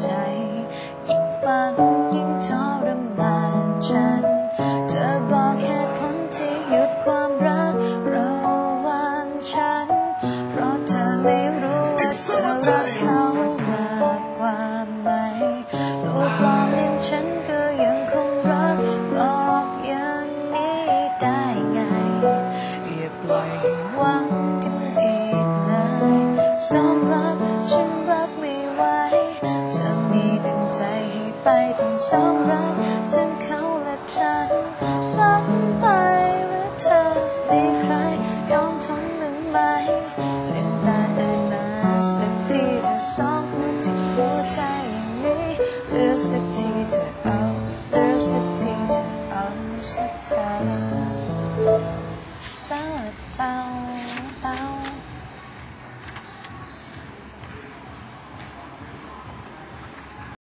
ใจ ยิ่งฟังยิ่งทรมานฉัน เธอบอกเหตุผลที่หยุดความรักระหว่างฉัน เพราะเธอไม่รู้ว่าเธอรักเขามากกว่าไหม ตัวปลอมอย่างฉันก็ยังคงรักหลอกอย่างนี้ได้ไง อย่าปล่อยให้หวังกันอีกเลย มีดังใจให้ไปต้องสองรักฉันเขาและฉันฝันไปหรือเธอไม่ใครยอมทนหรือไหม่ลืมตาเดินมาสักทีเธอสองมือที่หัวใจอย่างนี้เลือกสักทีเธอเอาเลือกสักทีเธอเอาสักที Bye.